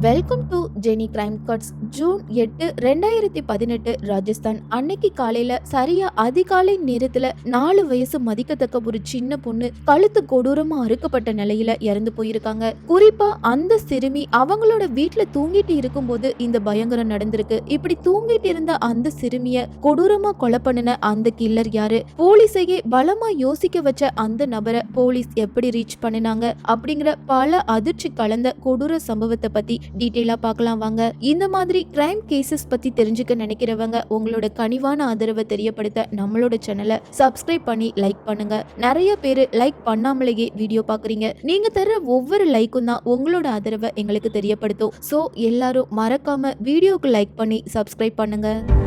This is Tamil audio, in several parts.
Welcome to Jeni crime cuts June எட்டு ரெண்டாயிரத்தி பதினெட்டு ராஜஸ்தான். அன்னைக்கு காலையில சரியா அதிகாலை நேரத்துல நாலு வயசு மதிக்கத்தக்க ஒரு சின்ன பொண்ணு கழுத்து கொடூரமா அறுக்கப்பட்ட நிலையில இறந்து போயிருக்காங்க. குறிப்பா அந்த சிறுமி அவங்களோட வீட்டுல தூங்கிட்டு இருக்கும்போது இந்த பயங்கரம் நடந்திருக்கு. இப்படி தூங்கிட்டு இருந்த அந்த சிறுமிய கொடூரமா கொலை பண்ணின அந்த கில்லர் யாரு? போலீஸையே பலமா யோசிக்க வச்ச அந்த நபரை போலீஸ் எப்படி ரீச் பண்ணினாங்க? அப்படிங்கிற பல அதிர்ச்சி கலந்த கொடூர சம்பவத்தை பத்தி டீட்டெயிலாக பார்க்கலாம் வாங்க. இந்த மாதிரி கிரைம் கேசஸ் பற்றி தெரிஞ்சுக்க நினைக்கிறவங்க உங்களோட கனிவான ஆதரவை தெரியப்படுத்த நம்மளோட சேனலை சப்ஸ்கிரைப் பண்ணி லைக் பண்ணுங்க. நிறைய பேர் லைக் பண்ணாமலேயே வீடியோ பார்க்குறீங்க. நீங்கள் தர ஒவ்வொரு லைக்கும் தான் உங்களோட ஆதரவை எங்களுக்கு தெரியப்படுத்தும். ஸோ எல்லாரும் மறக்காம வீடியோக்கு லைக் பண்ணி சப்ஸ்கிரைப் பண்ணுங்கள்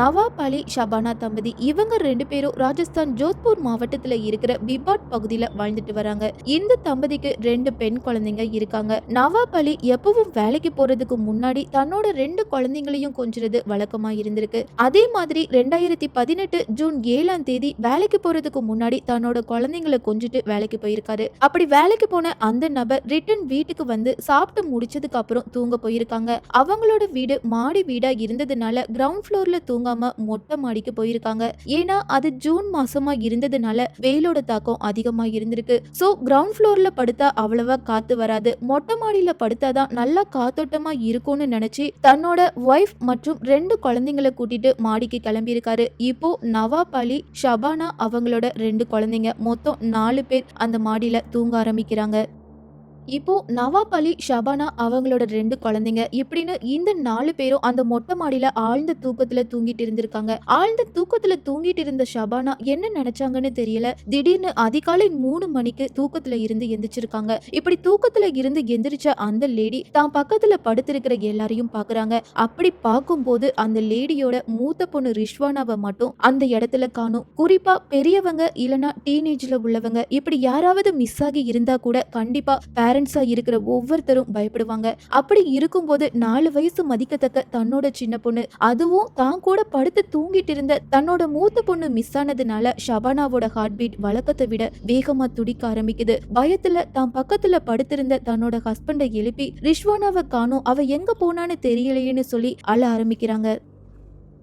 நவாப் அலி ஷபானா தம்பதி இவங்க ரெண்டு பேரும் ராஜஸ்தான் ஜோத்பூர் மாவட்டத்துல இருக்கிற பிபாட் பகுதியில வாழ்ந்துட்டு வராங்க. இந்த தம்பதிக்கு ரெண்டு பெண் குழந்தைங்க இருக்காங்க. நவாப் அலி எப்பவும் வேலைக்கு போறதுக்கு முன்னாடி தன்னோட ரெண்டு குழந்தைங்களையும் கொஞ்சிறது வழக்கமா இருந்திருக்கு. அதே மாதிரி ரெண்டாயிரத்தி பதினெட்டு ஜூன் ஏழாம் தேதி வேலைக்கு போறதுக்கு முன்னாடி தன்னோட குழந்தைங்களை கொஞ்சிட்டு வேலைக்கு போயிருக்காரு. அப்படி வேலைக்கு போன அந்த நபர் ரிட்டன் வீட்டுக்கு வந்து சாப்பிட்டு முடிச்சதுக்கு அப்புறம் தூங்க போயிருக்காங்க. அவங்களோட வீடு மாடி வீடா இருந்ததுனால கிரவுண்ட் ஃப்ளோர்ல தூங்காம மொட்டை மாடிக்கு போயிருக்காங்க. ஏன்னா அது ஜூன் மாசமா இருந்ததுனால வெயிலோட தாக்கம் அதிகமா இருந்திருக்கு. சோ கிரவுண்ட் ஃப்ளோர்ல படுத்தா அவ்வளவா காத்து வராது. மொட்டை மாடியில படுத்தாதான் நல்லா காத்தோட்டமா இருக்கும்னு நினைச்சு தன்னோட ஒய்ஃப் மற்றும் ரெண்டு குழந்தைங்களை கூட்டிட்டு மாடிக்கு கிளம்பியிருக்காரு. இப்போ நவாப் அலி ஷபானா அவங்களோட ரெண்டு குழந்தைங்க. மொத்தம் நாலு பேர் அந்த மாடியில தூங்க ஆரம்பிக்கிறாங்க. இப்போ நவாப் அலி ஷபானா அவங்களோட ரெண்டு குழந்தைங்க. இப்படின்னு இந்த நாலு பேரும் அந்த மொட்டை மாடியில ஆழ்ந்த தூக்கத்துல தூங்கிட்டு இருந்திருக்காங்க. ஆழ்ந்த தூக்கத்துல தூங்கிட்டு இருந்த ஷபானா என்ன நினைச்சாங்கன்னு தெரியல. திடீர்னு அதிகாலை மூணு மணிக்கு தூக்கத்துல இருந்து எந்திரிச்சிருக்காங்க. இப்படி தூக்கத்துல இருந்து எந்திரிச்ச அந்த லேடி தான் பக்கத்துல படுத்திருக்கிற எல்லாரையும் பாக்குறாங்க. அப்படி பார்க்கும்போது அந்த லேடியோட மூத்த பொண்ணு ரிஷ்வானாவை மட்டும் அந்த இடத்துல காணும். குறிப்பா பெரியவங்க இல்லனா டீனேஜ்ல உள்ளவங்க. இப்படி யாராவது மிஸ் ஆகி இருந்தா கூட கண்டிப்பா பேரண்ட்ஸாக இருக்கிற ஒவ்வொருத்தரும் பயப்படுவாங்க. அப்படி இருக்கும்போது நாலு வயசு மதிக்கத்தக்க தன்னோட சின்ன பொண்ணு அதுவும் தான் கூட படுத்து தூங்கிட்டு இருந்த தன்னோட மூத்த பொண்ணு மிஸ் ஆனதுனால ஷபானாவோட ஹார்ட் பீட் வழக்கத்தை விட வேகமா துடிக்க ஆரம்பிக்குது. பயத்துல தான் பக்கத்துல படுத்திருந்த தன்னோட ஹஸ்பண்டை எழுப்பி ரிஷ்வானாவை காணும் அவ எங்க போனான்னு தெரியலையேன்னு சொல்லி அழ ஆரம்பிக்கிறாங்க.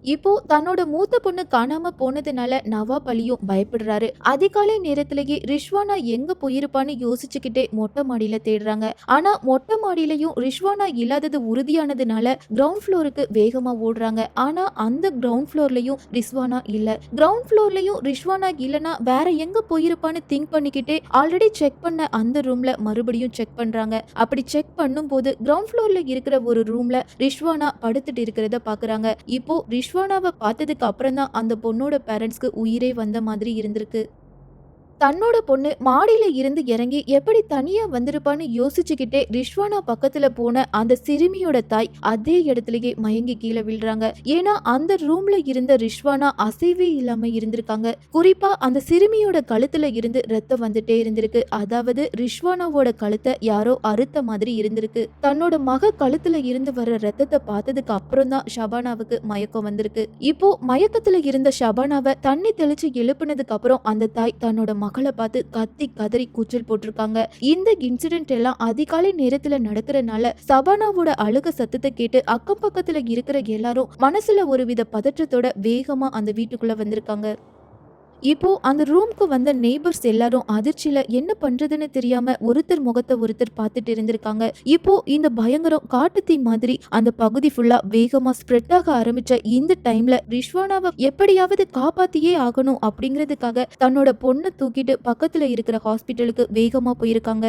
இப்போ தன்னோட மூத்த பொண்ணு காணாம போனதுனால நவாப் அலியும் பயப்படுறாரு. அதிகாலை நேரத்திலேயே ரிஷ்வானா எங்க போயிருப்பான்னு யோசிச்சுக்கிட்டே மொட்டை மாடியில தேடுறாங்க. ஆனா மொட்டை மாடியிலையும் ரிஷ்வானா இல்லாதது உறுதியானதுனால கிரவுண்ட் ஃப்ளோருக்கு வேகமா ஓடுறாங்க. ஆனா அந்த கிரவுண்ட் ஃப்ளோர்லயும் ரிஷ்வானா இல்ல. கிரவுண்ட் ஃப்ளோர்லயும் ரிஷ்வானா இல்லனா வேற எங்க போயிருப்பான்னு திங்க் பண்ணிக்கிட்டே ஆல்ரெடி செக் பண்ண அந்த ரூம்ல மறுபடியும் செக் பண்றாங்க. அப்படி செக் பண்ணும்போது கிரவுண்ட் ஃப்ளோர்ல இருக்கிற ஒரு ரூம்ல ரிஷ்வானா படுத்துட்டு இருக்கிறத பாக்குறாங்க. இப்போ ரிஷ்வானாவை பார்த்ததுக்கு அப்புறம் தான் அந்த பொண்ணோட பேரண்ட்ஸ்க்கு உயிரே வந்த மாதிரி இருந்திருக்கு. தன்னோட பொண்ணு மாடியில இருந்து இறங்கி எப்படி தனியா வந்திருப்பான்னு யோசிச்சுக்கிட்டே ரிஷ்வானா பக்கத்துல போன அந்த சிறுமியோட தாய் அதே இடத்துலயே மயங்கி கீழே விழுறாங்க. ஏன்னா அந்த ரூம்ல இருந்த ரிஷ்வானா அசைவே இல்லாம இருந்திருக்காங்க. குறிப்பா அந்த சிறுமியோட கழுத்துல இருந்து ரத்தம் வந்துட்டே இருந்திருக்கு. அதாவது ரிஷ்வானாவோட கழுத்தை யாரோ அறுத்த மாதிரி இருந்திருக்கு. தன்னோட மக கழுத்துல இருந்து வர ரத்தத்தை பார்த்ததுக்கு அப்புறம் தான் ஷபானாவுக்கு மயக்கம் வந்திருக்கு. இப்போ மயக்கத்துல இருந்த ஷபானாவை தண்ணி தெளிச்சு எழுப்புனதுக்கு அப்புறம் அந்த தாய் தன்னோட மகளை பார்த்து கத்தி கதறி கூச்சல் போட்டிருக்காங்க. இந்த இன்சிடென்ட் எல்லாம் அதிகாலை நேரத்துல நடக்கிறனால சபானாவோட அழுக சத்தத்தை கேட்டு அக்கம் பக்கத்துல இருக்கிற எல்லாரும் மனசுல ஒருவித பதற்றத்தோட வேகமா அந்த வீட்டுக்குள்ள வந்திருக்காங்க. இப்போ அந்த ரூம்க்கு வந்த நெய்பர்ஸ் எல்லாரும் அதிர்ச்சியில என்ன பண்றதுன்னு தெரியாம ஒருத்தர் முகத்தை ஒருத்தர் பார்த்துட்டு இருந்திருக்காங்க. இப்போ இந்த பயங்கரம் காட்டுத்தீ மாதிரி அந்த பகுதி ஃபுல்லா வேகமா ஸ்ப்ரெட் ஆக ஆரம்பிச்ச இந்த டைம்ல ரிஷ்வானாவை எப்படியாவது காப்பாத்தியே ஆகணும் அப்படிங்கிறதுக்காக தன்னோட பொண்ணை தூக்கிட்டு பக்கத்துல இருக்கிற ஹாஸ்பிட்டலுக்கு வேகமா போயிருக்காங்க.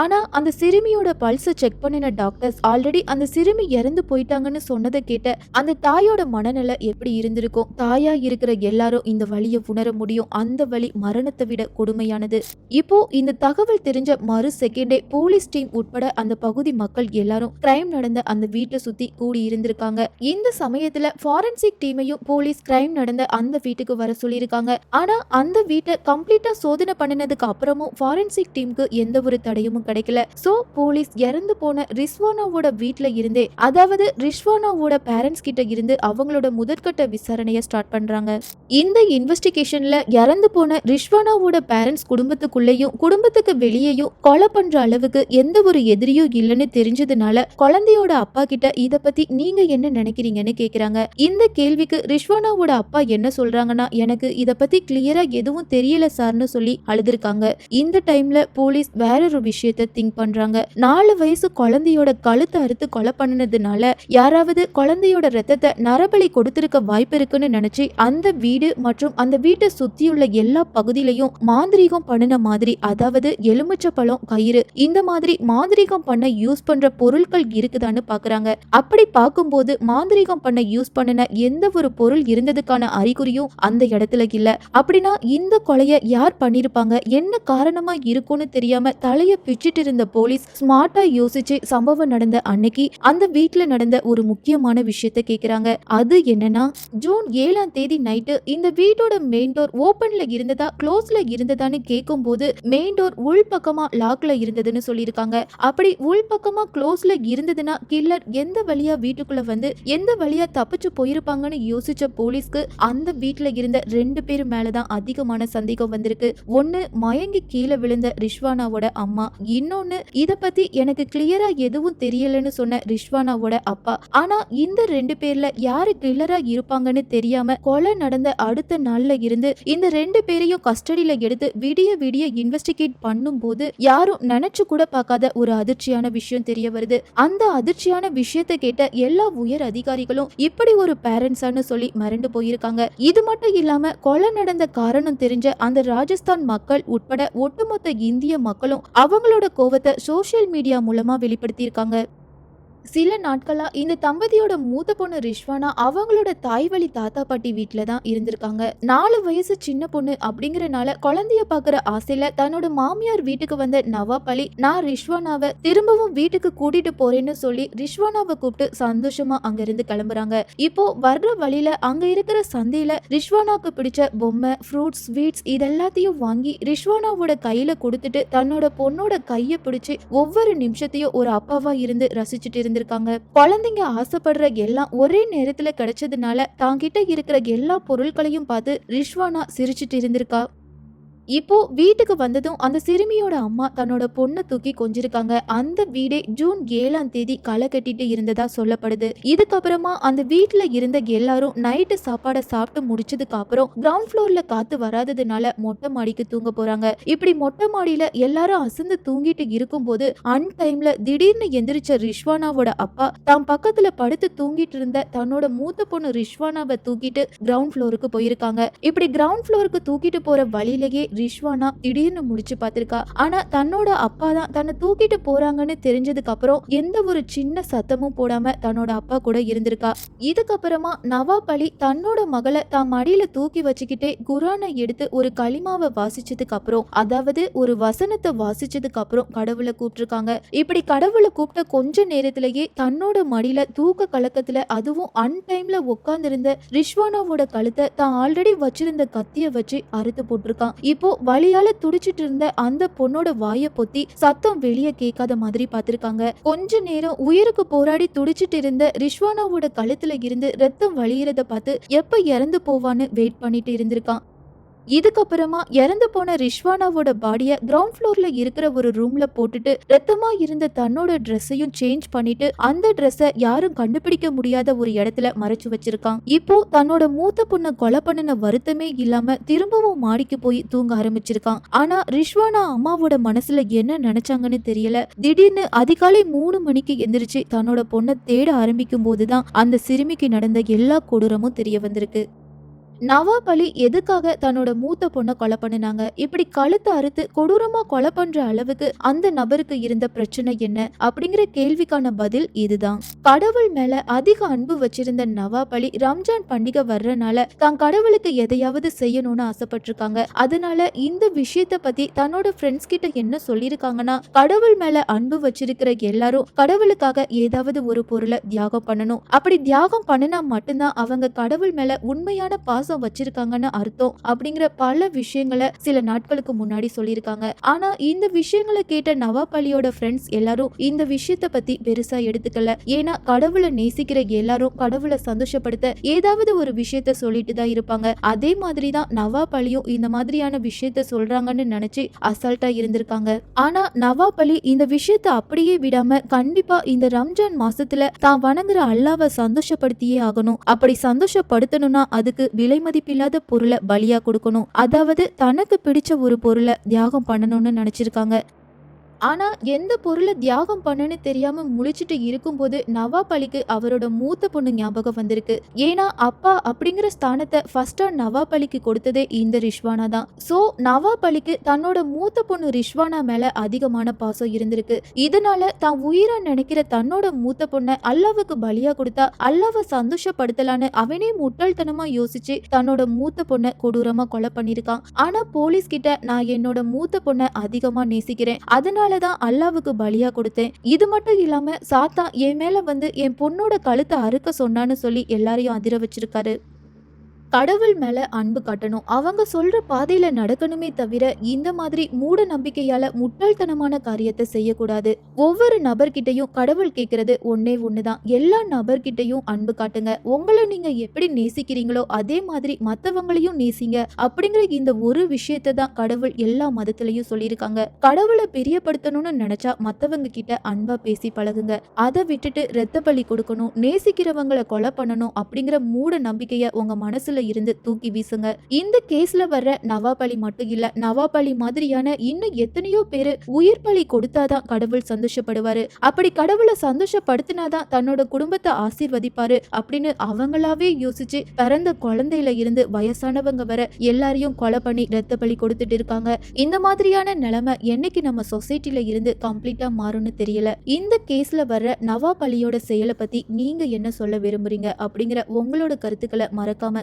ஆனால் அந்த சிறுமியோட பல்ஸை செக் பண்ணின டாக்டர்ஸ் ஆல்ரெடி அந்த சிறுமி இறந்து போயிட்டாங்கன்னு சொன்னதை கேட்ட அந்த தாயோட மனநிலை எப்படி இருந்திருக்கும்? தாயா இருக்கிற எல்லாரும் இந்த வழியை உணர முடியும். அந்த வழி மரணத்தை விட கொடுமையானது. இப்போ இந்த தகவல் தெரிஞ்ச மறு செகண்டே போலீஸ் டீம் உட்பட அந்த பகுதி மக்கள் எல்லாரும் கிரைம் நடந்த அந்த வீட்டை சுத்தி கூடி இருந்திருக்காங்க. இந்த சமயத்துல ஃபாரன்சிக் டீமையும் போலீஸ் கிரைம் நடந்த அந்த வீட்டுக்கு வர சொல்லியிருக்காங்க. ஆனா அந்த வீட்டை கம்ப்ளீட்டா சோதனை பண்ணினதுக்கு அப்புறமும் ஃபாரன்சிக் டீமுக்கு எந்த ஒரு தடையும் எதுவும் கிடைக்கல. சோ போலீஸ் இறந்து போன ரிஸ்வானாவோட வீட்ல இருந்தே அதாவது ரிஸ்வானாவோட பேரண்ட்ஸ் கிட்ட இருந்து அவங்களோட முதற்கட்ட விசாரணையை ஸ்டார்ட் பண்றாங்க. இந்த இன்வெஸ்டிகேஷன்ல இறந்து போன ரிஷ்வானாவோட பேரண்ட்ஸ் குடும்பத்துக்குள்ளேயும் குடும்பத்துக்கு வெளியேயும் கொலை பண்ற அளவுக்கு எந்த ஒரு எதிரியும் இல்லைன்னு தெரிஞ்சதுனால குழந்தையோட அப்பா கிட்ட இத பத்தி நீங்க என்ன நினைக்கிறீங்கன்னு கேக்குறாங்க. இந்த கேள்விக்கு ரிஷ்வானாவோட அப்பா என்ன சொல்றாங்கன்னா எனக்கு இத பத்தி கிளியரா எதுவும் தெரியல சார்னு சொல்லி அழுதுருக்காங்க. இந்த டைம்ல போலீஸ் வேற ஒரு விஷயம் விஷயத்த திங்க் பண்றாங்க. நாலு வயசு குழந்தையோட கழுத்தை அறுத்து கொலை பண்ணினதுனால யாராவது குழந்தையோட ரத்தத்தை நரபலி கொடுத்திருக்க வாய்ப்பு இருக்குன்னு நினைச்சு அந்த வீடு மற்றும் அந்த வீட்டை சுத்தியுள்ள எல்லா பகுதியிலையும் மாந்திரீகம் பண்ணின மாதிரி அதாவது எலுமிச்சை பழம் கயிறு இந்த மாதிரி மாந்திரீகம் பண்ண யூஸ் பண்ற பொருட்கள் இருக்குதான்னு பாக்குறாங்க. அப்படி பார்க்கும்போது மாந்திரீகம் பண்ண யூஸ் பண்ணின எந்த ஒரு பொருள் இருந்ததுக்கான அறிகுறியும் அந்த இடத்துல இல்ல. அப்படின்னா இந்த கொலைய யார் பண்ணிருப்பாங்க? என்ன காரணமா இருக்கும்னு தெரியாம தலைய பிச்சிட்டு இருந்த போலீஸ் ஸ்மார்ட்டா யோசிச்சு சம்பவம் நடந்த அன்னைக்கு அந்த வீட்டுல நடந்த ஒரு முக்கியமான விஷயத்த கேக்குறாங்க. அது என்னன்னா ஜூன் ஏழாம் தேதி நைட்டு இந்த வீட்டோட மெயின் டோர் ஓபன்ல இருந்ததா க்ளோஸ்ல இருந்ததான்னு கேட்கும்போது மெயின் டோர் உள்பக்கமா லாக்ல இருந்ததுன்னு சொல்லியிருக்காங்க. அப்படி உள்பக்கமா க்ளோஸ்ல இருந்ததுன்னா கில்லர் எந்த வழியா வீட்டுக்குள்ள வந்து எந்த வழியா தப்பிச்சு போயிருப்பாங்கன்னு யோசிச்ச போலீஸ்க்கு அந்த வீட்டுல இருந்த ரெண்டு பேர் மேலதான் அதிகமான சந்தேகம் வந்திருக்கு. ஒன்னு மயங்கி கீழே விழுந்த ரிஷ்வானாவோட அம்மா இன்னொன்னு இத பத்தி எனக்கு கிளியரா எதுவும் தெரியலன்னு சொன்ன ரிஷ்வானாவோட அப்பா. ஆனா இந்த ரெண்டு பேர்ல யாரு கில்லரா இருப்பாங்கன்னு தெரியாம கொலை நடந்த அடுத்த நாள்ல இருந்து இந்த ரெண்டு பேரையும் கஸ்டடியில எடுத்து விடிய விடிய இன்வெஸ்டிகேட் பண்ணும்போது யாரும் நினைச்சு கூட பார்க்காத ஒரு அதிர்ச்சியான விஷயம் தெரிய வருது. அந்த அதிர்ச்சியான விஷயத்தை கேட்ட எல்லா உயர் அதிகாரிகளும் இப்படி ஒரு பேரண்ட்ஸான்னு சொல்லி மறந்து போயிருக்காங்க. இது மட்டும் இல்லாம கொலை நடந்த காரணம் தெரிஞ்ச அந்த ராஜஸ்தான் மக்கள் உட்பட ஒட்டுமொத்த இந்திய மக்களும் அவங்களோட கோவத்தை சோஷியல் மீடியா மூலமா வெளிப்படுத்தியிருக்காங்க. சில நாட்களா இந்த தம்பதியோட மூத்த பொண்ணு ரிஷ்வானா அவங்களோட தாய் வழி தாத்தா பாட்டி வீட்டில தான் இருந்திருக்காங்க. நாலு வயசு சின்ன பொண்ணு அப்படிங்கறனால குழந்தைய பாக்குற ஆசையில தன்னோட மாமியார் வீட்டுக்கு வந்த நவாப் அலி நான் ரிஷ்வானாவை திரும்பவும் வீட்டுக்கு கூட்டிட்டு போறேன்னு சொல்லி ரிஷ்வானாவை கூப்பிட்டு சந்தோஷமா அங்க இருந்து கிளம்புறாங்க. இப்போ வர்ற வழியில அங்க இருக்கிற சந்தையில ரிஷ்வானாக்கு பிடிச்ச பொம்மை ஃப்ரூட்ஸ் ஸ்வீட்ஸ் இதெல்லாத்தையும் வாங்கி ரிஷ்வானாவோட கையில கொடுத்துட்டு தன்னோட பொண்ணோட கையை பிடிச்சு ஒவ்வொரு நிமிஷத்தையும் ஒரு அப்பாவா இருந்து ரசிச்சுட்டு இருந்திருக்காங்க குழந்தைங்க ஆசைப்படுற எல்லாம் ஒரே நேரத்துல கிடைச்சதுனால தாங்கிட்ட இருக்கிற எல்லா பொருட்களையும் பார்த்து ரிஷ்வானா சிரிச்சிட்டு இருந்திருக்கா. இப்போ வீட்டுக்கு வந்ததும் அந்த சிறுமியோட அம்மா தன்னோட பொண்ணை தூக்கி கொஞ்சிருக்காங்க. அந்த வீடே ஜூன் ஏழாம் தேதி களை கட்டிட்டு இருந்ததா சொல்லப்படுது. இதுக்கப்புறமா அந்த வீட்டுல இருந்த எல்லாரும் நைட்டு சாப்பாடை சாப்பிட்டு முடிச்சதுக்கு அப்புறம் கிரவுண்ட் ஃப்ளோர்ல காத்து வராததுனால மொட்டை மாடிக்கு தூங்க போறாங்க. இப்படி மொட்டை மாடியில எல்லாரும் அசந்து தூங்கிட்டு இருக்கும்போது அன் டைம்ல திடீர்னு எந்திரிச்ச ரிஷ்வானாவோட அப்பா தான் பக்கத்துல படுத்து தூங்கிட்டு இருந்த தன்னோட மூத்த பொண்ணு ரிஷ்வானாவை தூக்கிட்டு கிரவுண்ட் ஃப்ளோருக்கு போயிருக்காங்க. இப்படி கிரவுண்ட் ஃப்ளோருக்கு தூக்கிட்டு போற வழியிலேயே ரிஷ்வானா திடீர்னு முடிச்சு பார்த்திருக்கா. ஆனா தன்னோட அப்பா தான் தன்னை தூக்கிட்டு போறாங்கன்னு தெரிஞ்சதுக்கு அப்புறம் எந்த ஒரு சின்ன சத்தமும் போடாம தன்னோட அப்பா கூட இருந்திருக்கா. இதுக்கப்புறமா நவாப் அலி தன்னோட மகளை தான் மடியில தூக்கி வச்சுக்கிட்டே குரானை எடுத்து ஒரு களிமாவை வாசிச்சதுக்கு அப்புறம் அதாவது ஒரு வசனத்தை வாசிச்சதுக்கு அப்புறம் கடவுளை கூப்பிட்டுருக்காங்க. இப்படி கடவுளை கூப்பிட்ட கொஞ்ச நேரத்திலேயே தன்னோட மடியில தூக்க கலக்கத்துல அதுவும் அன்டைம்ல உட்கார்ந்திருந்த ரிஷ்வானாவோட கழுத்தை தான் ஆல்ரெடி வச்சிருந்த கத்திய வச்சு அறுத்து போட்டிருக்கான். இப்போ வலியால துடிச்சிட்டு இருந்த அந்த பொண்ணோட வாயை பொத்தி சத்தம் வெளியே கேட்காத மாதிரி பார்த்திருக்காங்க. கொஞ்ச நேரம் உயிருக்கு போராடி துடிச்சிட்டு இருந்த ரிஷ்வானாவோட கழுத்துல இருந்து ரத்தம் வழியிறத பார்த்து எப்ப இறந்து போவான்னு வெயிட் பண்ணிட்டு இருந்திருக்கான். இதுக்கப்புறமா இறந்து போன ரிஷ்வானாவோட பாடியை கிரவுண்ட் ஃப்ளோர்ல இருக்கிற ஒரு ரூம்ல போட்டுட்டு ரத்தமா இருந்த தன்னோட ட்ரெஸ்ஸையும் சேஞ்ச் பண்ணிட்டு அந்த ட்ரெஸ்ஸை யாரும் கண்டுபிடிக்க முடியாத ஒரு இடத்துல மறைச்சு வச்சிருக்கான். இப்போ தன்னோட மூத்த பொண்ணை கொலை பண்ணின வருத்தமே இல்லாம திரும்பவும் மாடிக்கு போய் தூங்க ஆரம்பிச்சிருக்கான். ஆனா ரிஷ்வானா அம்மாவோட மனசுல என்ன நினைச்சாங்கன்னு தெரியல. திடீர்னு அதிகாலை மூணு மணிக்கு எந்திரிச்சு தன்னோட பொண்ணை தேட ஆரம்பிக்கும் போதுதான் அந்த சிறுமிக்கு நடந்த எல்லா கொடூரமும் தெரிய வந்திருக்கு. நவாப் அலி எதுக்காக தன்னோட மூத்த பொண்ணை கொலை பண்ணினாங்க? இப்படி கழுத்தை அறுத்து கொடூரமா கொலை பண்ற அளவுக்கு அந்த நபருக்கு இருந்த பிரச்சனை என்ன? அப்படிங்கிற கேள்விக்கான பதில் இதுதான். கடவுள் மேல அதிக அன்பு வச்சிருந்த நவாப் அலி ரம்ஜான் பண்டிகை வர்றனால தான் கடவுளுக்கு எதையாவது செய்யணும்னு ஆசைப்பட்டிருக்காங்க. அதனால இந்த விஷயத்த பத்தி தன்னோட ஃப்ரெண்ட்ஸ் கிட்ட என்ன சொல்லியிருக்காங்கன்னா கடவுள் மேல அன்பு வச்சிருக்கிற எல்லாரும் கடவுளுக்காக ஏதாவது ஒரு பொருளை தியாகம் பண்ணணும். அப்படி தியாகம் பண்ணினா மட்டும்தான் அவங்க கடவுள் மேல உண்மையான பாச பாசம் வச்சிருக்காங்கன்னு அர்த்தம் அப்படிங்கிற பல விஷயங்களை சில நாட்களுக்கு முன்னாடி சொல்லியிருக்காங்க. ஆனா இந்த விஷயங்களை கேட்ட நவாப் அலியோட ஃப்ரெண்ட்ஸ் எல்லாரும் இந்த விஷயத்த பத்தி பெருசா எடுத்துக்கல. ஏன்னா கடவுளை நேசிக்கிற எல்லாரும் கடவுளை சந்தோஷப்படுத்த ஏதாவது ஒரு விஷயத்த சொல்லிட்டு தான் இருப்பாங்க. அதே மாதிரி தான் நவாப் அலியும் இந்த மாதிரியான விஷயத்த சொல்றாங்கன்னு நினைச்சு அசால்ட்டா இருந்திருக்காங்க. ஆனா நவாப் அலி இந்த விஷயத்த அப்படியே விடாம கண்டிப்பா இந்த ரம்ஜான் மாசத்துல தான் வணங்குற அல்லாவை சந்தோஷப்படுத்தியே ஆகணும். அப்படி சந்தோஷப்படுத்தணும்னா அதுக்கு விலை மதிப்பில்லாத பொருளை பலியா கொடுக்கணும். அதாவது தனக்கு பிடிச்ச ஒரு பொருளை தியாகம் பண்ணணும்னு நினைச்சிருக்காங்க. ஆனா எந்த பொருளை தியாகம் பண்ணுன்னு தெரியாம முழிச்சிட்டு இருக்கும்போது நவாப் அலிக்கு அவரோட மூத்த பொண்ணு ஞாபகம் வந்திருக்கு. ஏன்னா அப்பா அப்படிங்கிற ஸ்தானத்தை ஃபர்ஸ்டா நவாப் அலிக்கு கொடுத்ததே இந்த ரிஷ்வானா தான். சோ நவாப் அலிக்கு தன்னோட மூத்த பொண்ணு ரிஷ்வானா மேல அதிகமான பாசம் இருந்திருக்கு. இதனால தான் உயிரா நினைக்கிற தன்னோட மூத்த பொண்ணை அல்லாவுக்கு பலியா கொடுத்தா அல்லாவை சந்தோஷப்படுத்தலான்னு அவனே முட்டாள்தனமா யோசிச்சு தன்னோட மூத்த பொண்ணை கொடூரமா கொலை பண்ணிருக்கான் ஆனா போலீஸ் கிட்ட நான் என்னோட மூத்த பொண்ணை அதிகமா நேசிக்கிறேன். தான் அல்லாவுக்கு பலியா கொடுத்தேன். இது மட்டும் இல்லாம சாத்தா என் மேல வந்து என் பொண்ணோட கழுத்தை அறுக்க சொன்னான்னு சொல்லி எல்லாரையும் அதிர வச்சிருக்காரு. கடவுள் மேல அன்பு காட்டணும். அவங்க சொல்ற பாதையில நடக்கணுமே தவிர இந்த மாதிரி மூட நம்பிக்கையால முட்டாள்தனமான காரியத்தை செய்யக்கூடாது. ஒவ்வொரு நபர்கிட்டையும் கடவுள் கேட்கறது ஒன்னே ஒண்ணுதான். எல்லா நபர்கிட்டையும் அன்பு காட்டுங்க. உங்களை நீங்க எப்படி நேசிக்கிறீங்களோ அதே மாதிரி மத்தவங்களையும் நேசிங்க. அப்படிங்கிற இந்த ஒரு விஷயத்தை தான் கடவுள் எல்லா மதத்திலையும் சொல்லியிருக்காங்க. கடவுளை பிரியப்படுத்தணும்னு நினைச்சா மத்தவங்க கிட்ட அன்பா பேசி பழகுங்க. அதை விட்டுட்டு ரத்த பலி கொடுக்கணும். நேசிக்கிறவங்களை கொலை பண்ணணும் அப்படிங்கிற மூட நம்பிக்கைய உங்க மனசுல இருந்து தூக்கி வீசுங்க. இந்த கேஸ்ல வர்ற நவாப் அலி மட்டும் இல்ல நவாப் அலி மாதிரியான இன்னும் எத்தனையோ பேரு உயிர் பலி கொடுத்தாதான் கடவுள் சந்தோஷப்படுவாரு. அப்படி கடவுளை சந்தோஷப்படுத்தினாதான் தன்னோட குடும்பத்தை ஆசீர்வதிப்பாரு அப்படின்னு அவங்களாவே யோசிச்சு பிறந்த குழந்தையில இருந்து வயசானவங்க வர எல்லாரையும் கொலை பண்ணி ரத்த பலி கொடுத்துட்டு இருக்காங்க. இந்த மாதிரியான நிலைமை என்னைக்கு நம்ம சொசைட்டில இருந்து கம்ப்ளீட்டா மாறும்னு தெரியல. இந்த கேஸ்ல வர்ற நவாப் அலியோட செயலை பத்தி நீங்க என்ன சொல்ல விரும்புறீங்க அப்படிங்கிற உங்களோட கருத்துக்களை மறக்காம